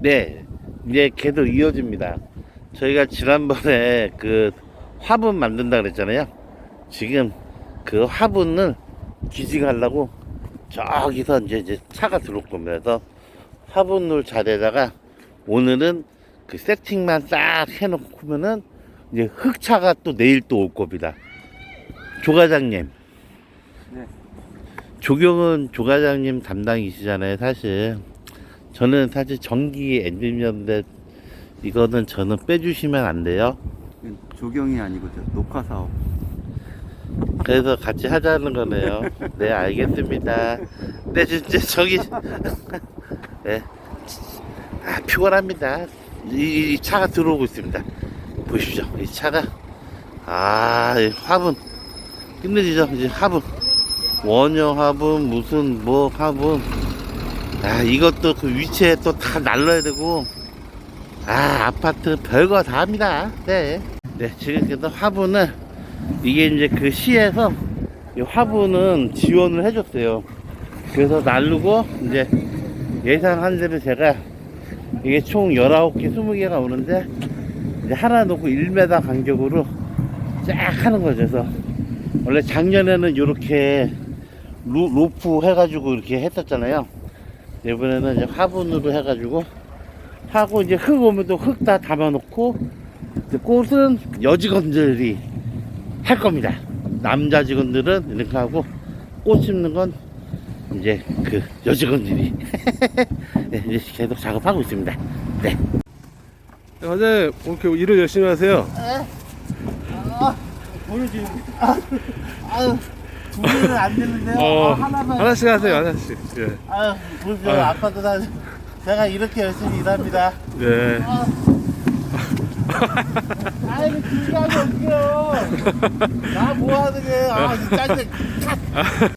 네, 이제 계속 이어집니다. 저희가 지난번에 그 화분 만든다 그랬잖아요. 지금 그 화분을 기증하려고 저기서 이제, 이제 차가 들어올 겁니다. 그래서 화분을 자리에다가 오늘은 그 세팅만 싹 해놓고면은 이제 흑차가 또 내일 또 올 겁니다. 조과장님. 네. 조경은 조과장님 담당이시잖아요, 사실. 저는 사실 전기 엔지니어인데 이거는 저는 빼주시면 안 돼요. 조경이 아니고 저 녹화 사업. 그래서 같이 하자는 거네요. 네, 알겠습니다. 네, 진짜 저기, 네. 아, 피곤합니다. 이, 이 차가 들어오고 있습니다. 보십시오. 이 차가, 아, 이 화분. 끝내주죠. 이제 화분. 원형 화분, 무슨, 뭐, 화분. 아, 이것도 그 위치에 또 다 날라야 되고, 아, 아파트 별거 다 합니다. 네. 네, 지금 그래서 화분을, 이게 이제 그 시에서 이 화분은 지원을 해줬어요. 그래서 날르고 이제 예상한 대로 제가 이게 총 19개, 20개가 오는데 이제 하나 놓고 1m 간격으로 쫙 하는 거죠. 그래서 원래 작년에는 이렇게 루, 로프 해가지고 이렇게 했었잖아요. 이번에는 이제 화분으로 해가지고 하고 이제 흙 오면 또 흙 다 담아놓고 이제 꽃은 여직원들이 할 겁니다. 남자 직원들은 이렇게 하고 꽃 심는 건 이제 그 여직원들이 네, 이제 계속 작업하고 있습니다. 네. 과장님 이렇게 일을 열심히 하세요. 보여주는 아유 두 개는 안 되는데요. 어, 아, 하나만 하나씩 하세요, 하나씩. 예. 아유. 아유. 아빠도 다 제가 이렇게 열심히 일합니다. 예. 아이고 길게 하면 어떡해요. 나 뭐 하는 거예요. 아, 이 짜증.